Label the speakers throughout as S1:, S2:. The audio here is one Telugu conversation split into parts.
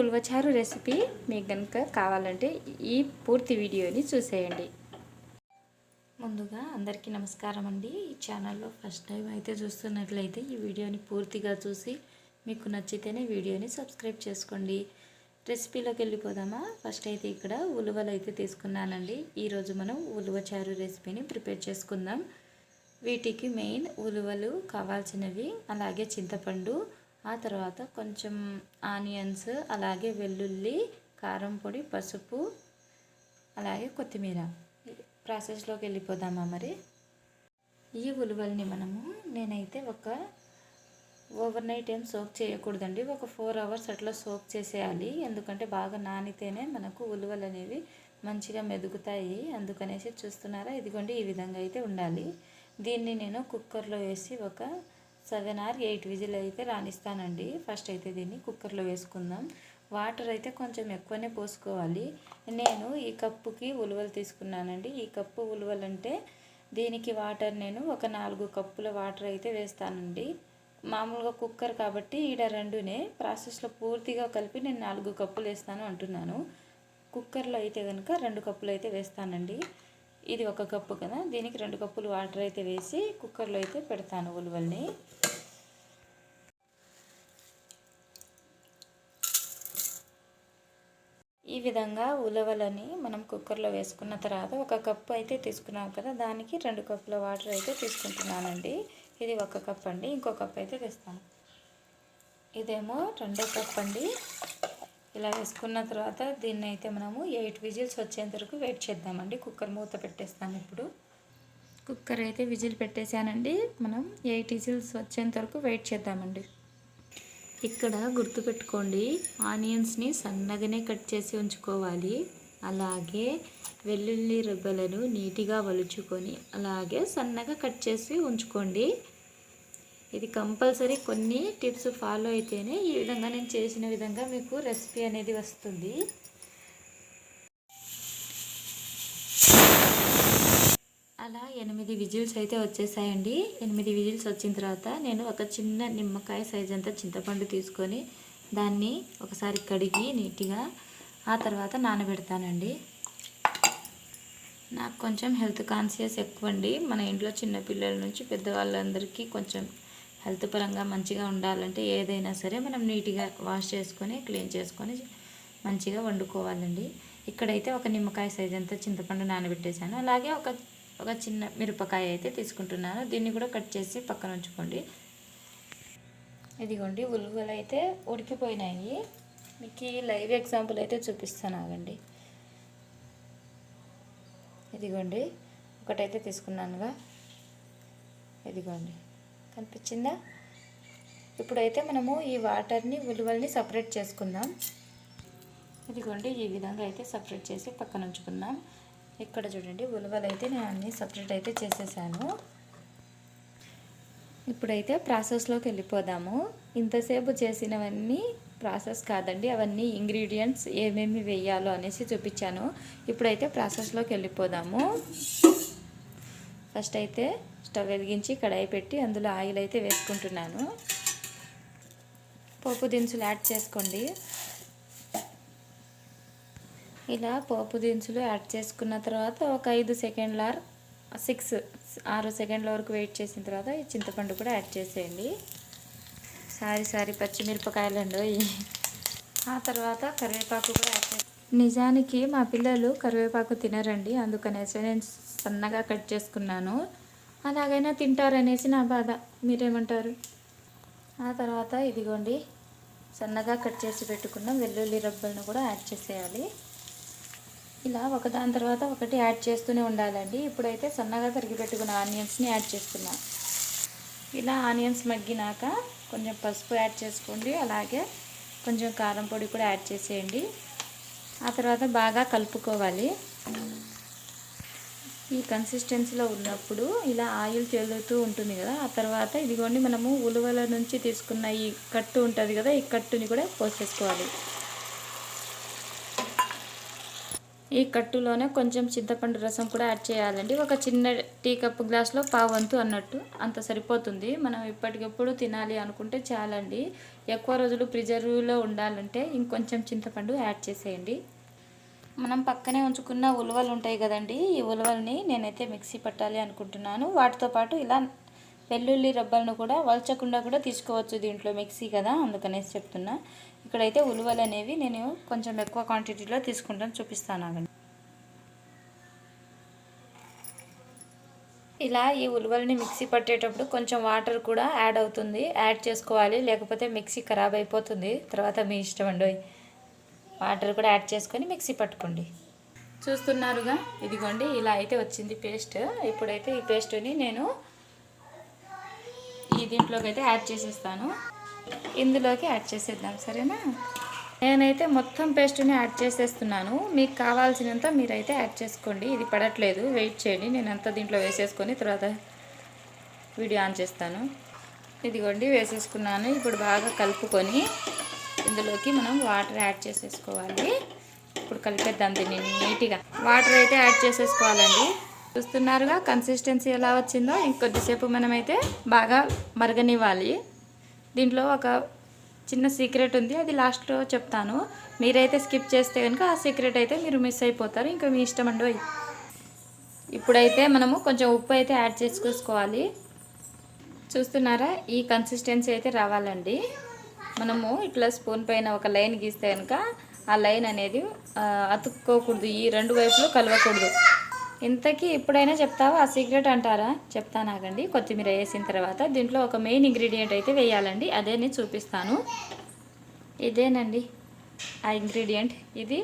S1: ఉల్వచారు రెసిపీ మీకు కనుక కావాలంటే ఈ పూర్తి వీడియోని చూసేయండి. ముందుగా అందరికీ నమస్కారం అండి. ఈ ఛానల్లో ఫస్ట్ టైం అయితే చూస్తున్నట్లయితే ఈ వీడియోని పూర్తిగా చూసి మీకు నచ్చితేనే వీడియోని సబ్స్క్రైబ్ చేసుకోండి. రెసిపీలోకి వెళ్ళిపోదామా? ఫస్ట్ అయితే ఇక్కడ ఉలువలు అయితే తీసుకున్నానండి. ఈరోజు మనం ఉలువచారు రెసిపీని ప్రిపేర్ చేసుకుందాం. వీటికి మెయిన్ ఉలువలు కావాల్సినవి అలాగే చింతపండు ఆ తర్వాత కొంచెం ఆనియన్స్ అలాగే వెల్లుల్లి కారం పొడి పసుపు అలాగే కొత్తిమీర. ప్రాసెస్లోకి వెళ్ళిపోదామా మరి? ఈ ఉలువల్ని మనము నేనైతే ఒక ఓవర్ నైట్ ఏం సోక్ చేయకూడదండి. ఒక ఫోర్ అవర్స్ అట్లా సోక్ చేసేయాలి. ఎందుకంటే బాగా నానితేనే మనకు ఉలువలు అనేవి మంచిగా మెదుగుతాయి. అందుకనేసి చూస్తున్నారా? ఇదిగోండి ఈ విధంగా అయితే ఉండాలి. దీన్ని నేను కుక్కర్లో వేసి ఒక సెవెన్ ఆర్ ఎయిట్ విజిల్ అయితే రాణిస్తానండి ఫస్ట్ అయితే దీన్ని కుక్కర్లో వేసుకుందాం. వాటర్ అయితే కొంచెం ఎక్కువనే పోసుకోవాలి. నేను ఈ కప్పుకి ఉలువలు తీసుకున్నానండి. ఈ కప్పు ఉలువలు అంటే దీనికి వాటర్ నేను ఒక నాలుగు కప్పుల వాటర్ అయితే వేస్తానండి. మామూలుగా కుక్కర్ కాబట్టి ఈడ రెండునే. ప్రాసెస్లో పూర్తిగా కలిపి నేను నాలుగు కప్పులు వేస్తాను అంటున్నాను. కుక్కర్లో అయితే కనుక రెండు కప్పులు అయితే వేస్తానండి. ఇది ఒక కప్పు కదా? దీనికి రెండు కప్పులు వాటర్ అయితే వేసి కుక్కర్లో అయితే పెడతాను ఉలువల్ని. ఈ విధంగా ఉలవలని మనం కుక్కర్లో వేసుకున్న తర్వాత ఒక కప్పు అయితే తీసుకున్నాం కదా? దానికి రెండు కప్పుల వాటర్ అయితే తీసుకుంటున్నానండి. ఇది ఒక కప్ అండి. ఇంకో కప్ అయితే వేస్తాను ఇదేమో రెండో కప్ అండి. ఇలా వేసుకున్న తర్వాత దీన్ని అయితే మనము ఎయిట్ విజిల్స్ వచ్చేంత వరకు వెయిట్ చేద్దామండి. కుక్కర్ మూత పెట్టేస్తాను ఇప్పుడు. కుక్కర్ అయితే విజిల్ పెట్టేశానండి. మనం ఎయిట్ విజిల్స్ వచ్చేంత వరకు వెయిట్ చేద్దామండి. ఇక్కడ గుర్తుపెట్టుకోండి ఆనియన్స్ని సన్నగానే కట్ చేసి ఉంచుకోవాలి. అలాగే వెల్లుల్లి రెబ్బలను నీట్గా వలుచుకొని అలాగే సన్నగా కట్ చేసి ఉంచుకోండి. ఇది కంపల్సరీ కొన్ని టిప్స్ ఫాలో అయితేనే ఈ విధంగా నేను చేసిన విధంగా మీకు రెసిపీ అనేది వస్తుంది. అలా ఎనిమిది విజిల్స్ అయితే వచ్చేసాయండి. ఎనిమిది విజిల్స్ వచ్చిన తర్వాత నేను ఒక చిన్న నిమ్మకాయ సైజ్ అంతా చింతపండు తీసుకొని దాన్ని ఒకసారి కడిగి నీట్గా ఆ తర్వాత నానబెడతానండి. నాకు కొంచెం హెల్త్ కాన్షియస్ ఎక్కువ అండి మన ఇంట్లో చిన్న పిల్లల నుంచి పెద్దవాళ్ళందరికీ కొంచెం హెల్త్ పరంగా మంచిగా ఉండాలంటే ఏదైనా సరే మనం నీట్గా వాష్ చేసుకొని క్లీన్ చేసుకొని మంచిగా వండుకోవాలండి. ఇక్కడైతే ఒక నిమ్మకాయ సైజ్ అంతా చింతపండు నానబెట్టేశాను. అలాగే ఒక ఒక చిన్న మిరపకాయ అయితే తీసుకుంటున్నాను. దీన్ని కూడా కట్ చేసి పక్కన ఉంచుకోండి. ఇదిగోండి ఉలువలు అయితే ఉడికిపోయినాయి. మీకు లైవ్ ఎగ్జాంపుల్ అయితే చూపిస్తాను ఆగండి. ఇదిగోండి ఒకటైతే తీసుకున్నానుగా. ఇదిగోండి. కనిపించిందా? ఇప్పుడైతే మనము ఈ వాటర్ని ఉలువల్ని సపరేట్ చేసుకుందాం. ఇదిగోండి ఈ విధంగా అయితే సపరేట్ చేసి పక్కన ఉంచుకుందాం ఇక్కడ చూడండి ఉలవలు అయితే నేను అన్నీ సపరేట్ అయితే చేసేసాను. ఇప్పుడైతే ప్రాసెస్లోకి వెళ్ళిపోదాము. ఇంతసేపు చేసినవన్నీ ప్రాసెస్ కాదండి అవన్నీ ఇంగ్రీడియంట్స్ ఏమేమి వేయాలో అనేసి చూపించాను. ఇప్పుడైతే ప్రాసెస్లోకి వెళ్ళిపోదాము. ఫస్ట్ అయితే స్టవ్ వెలిగించి కడాయి పెట్టి అందులో ఆయిల్ అయితే వేసుకుంటున్నాను. పోపు దినుసులు యాడ్ చేసుకోండి. ఇలా పోపు దినుసులు యాడ్ చేసుకున్న తర్వాత ఒక ఐదు సెకండ్ల సిక్స్ ఆరు సెకండ్ల వరకు వెయిట్ చేసిన తర్వాత ఈ చింతపండు కూడా యాడ్ చేసేయండి. సారీ సారీ పచ్చిమిరపకాయలు అండి ఆ తర్వాత కరివేపాకు కూడా యాడ్ చేసి నిజానికి మా పిల్లలు కరివేపాకు తినరండి. అందుకనేసి నేను సన్నగా కట్ చేసుకున్నాను. అలాగైనా తింటారనేసి నా బాధ. మీరేమంటారు? ఆ తర్వాత ఇదిగోండి సన్నగా కట్ చేసి పెట్టుకున్న వెల్లుల్లి రబ్బలను కూడా యాడ్ చేసేయాలి. ఇలా ఒకదాని తర్వాత ఒకటి యాడ్ చేస్తూనే ఉండాలండి. ఇప్పుడైతే సన్నగా తరిగి పెట్టుకున్న ఆనియన్స్ని యాడ్ చేస్తున్నా. ఇలా ఆనియన్స్ మగ్గినాక కొంచెం పసుపు యాడ్ చేసుకోండి. అలాగే కొంచెం కారం పొడి కూడా యాడ్ చేసేయండి. ఆ తర్వాత బాగా కలుపుకోవాలి. ఈ కన్సిస్టెన్సీలో ఉన్నప్పుడు ఇలా ఆయిల్ తేలుతూ ఉంటుంది కదా ఆ తర్వాత ఇదిగోండి మనము ఉలువల నుంచి తీసుకున్న ఈ కట్టు ఉంటుంది కదా ఈ కట్టుని కూడా పోసేసుకోవాలి. ఈ కట్టులోనే కొంచెం చింతపండు రసం కూడా యాడ్ చేయాలండి. ఒక చిన్న టీ కప్పు గ్లాస్లో పావంతు అన్నట్టు అంత సరిపోతుంది. మనం ఇప్పటికప్పుడు తినాలి అనుకుంటే చాలండి. ఎక్కువ రోజులు ప్రిజర్వ్లో ఉండాలంటే ఇంకొంచెం చింతపండు యాడ్ చేసేయండి. మనం పక్కనే ఉంచుకున్న ఉలవలు ఉంటాయి కదండి. ఈ ఉలవల్ని నేనైతే మిక్సీ పట్టాలి అనుకుంటున్నాను. వాటితో పాటు ఇలా వెల్లుల్లి రబ్బలను కూడా వలచకుండా కూడా తీసుకోవచ్చు దీంట్లో మిక్సీ కదా అందుకనేసి చెప్తున్నా. ఇక్కడైతే ఉలువలు అనేవి నేను కొంచెం ఎక్కువ క్వాంటిటీలో తీసుకుంటాను చూపిస్తాను ఆగండి. ఇలా ఈ ఉలువల్ని మిక్సీ పట్టేటప్పుడు కొంచెం వాటర్ కూడా యాడ్ అవుతుంది యాడ్ చేసుకోవాలి లేకపోతే మిక్సీ ఖరాబ్ అయిపోతుంది. తర్వాత మీ ఇష్టం అండి వాటర్ కూడా యాడ్ చేసుకొని మిక్సీ పట్టుకోండి. చూస్తున్నారుగా ఇదిగోండి ఇలా అయితే వచ్చింది పేస్ట్. ఇప్పుడైతే ఈ పేస్ట్ని నేను దీంట్లోకి అయితే యాడ్ చేసేస్తాను. ఇందులోకి యాడ్ చేసేద్దాం సరేనా? నేనైతే మొత్తం పేస్ట్ని యాడ్ చేసేస్తున్నాను. మీకు కావాల్సినంత మీరైతే యాడ్ చేసుకోండి. ఇది పడట్లేదు. వెయిట్ చేయండి. నేను అంతా దీంట్లో వేసేసుకొని తర్వాత వీడియో ఆన్ చేస్తాను. ఇదిగోండి వేసేసుకున్నాను. ఇప్పుడు బాగా కలుపుకొని ఇందులోకి మనం వాటర్ యాడ్ చేసేసుకోవాలి. ఇప్పుడు కలిపేద్దాం దీన్ని నీట్గా. వాటర్ అయితే యాడ్ చేసేసుకోవాలండి. చూస్తున్నారుగా కన్సిస్టెన్సీ ఎలా వచ్చిందో ఇంకొద్దిసేపు మనమైతే బాగా మరగనివ్వాలి. దీంట్లో ఒక చిన్న సీక్రెట్ ఉంది అది లాస్ట్లో చెప్తాను. మీరైతే స్కిప్ చేస్తే కనుక ఆ సీక్రెట్ అయితే మీరు మిస్ అయిపోతారు ఇంకా మీ ఇష్టం అండి ఇప్పుడైతే మనము కొంచెం ఉప్పు అయితే యాడ్ చేసుకోవాలి. చూస్తున్నారా ఈ కన్సిస్టెన్సీ అయితే రావాలండి. మనము ఇట్లా స్పూన్ పైన ఒక లైన్ గీస్తే కనుక ఆ లైన్ అనేది అతుక్కోకూడదు ఈ రెండు వైపులు కలవకూడదు. ఇంతకీ ఎప్పుడైనా చెప్తావా? ఆ సీక్రెట్ అంటారా? చెప్తానాగండి కొత్తిమీర వేసిన తర్వాత దీంట్లో ఒక మెయిన్ ఇంగ్రీడియంట్ అయితే వేయాలండి. అదే నేను చూపిస్తాను. ఇదేనండి ఆ ఇంగ్రీడియంట్. ఇది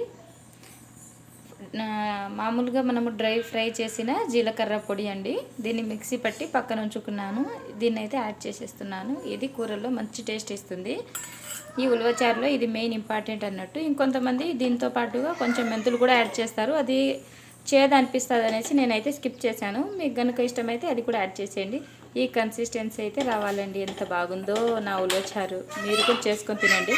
S1: మామూలుగా మనము డ్రై ఫ్రై చేసిన జీలకర్ర పొడి అండి. దీన్ని మిక్సీ పట్టి పక్కన ఉంచుకున్నాను. దీన్ని అయితే యాడ్ చేసేస్తున్నాను. ఇది కూరల్లో మంచి టేస్ట్ ఇస్తుంది. ఈ ఉలవచారులో ఇది మెయిన్ ఇంపార్టెంట్ అన్నట్టు. ఇంకొంతమంది దీంతో పాటుగా కొంచెం మెంతులు కూడా యాడ్ చేస్తారు. అది చేదు అనిపిస్తుంది అనేసి నేనైతే స్కిప్ చేశాను. మీకు కనుక ఇష్టమైతే అది కూడా యాడ్ చేసేయండి. ఈ కన్సిస్టెన్సీ అయితే రావాలండి. ఎంత బాగుందో నా ఉలోచారు మీరు కూడా చేసుకొని తినండి.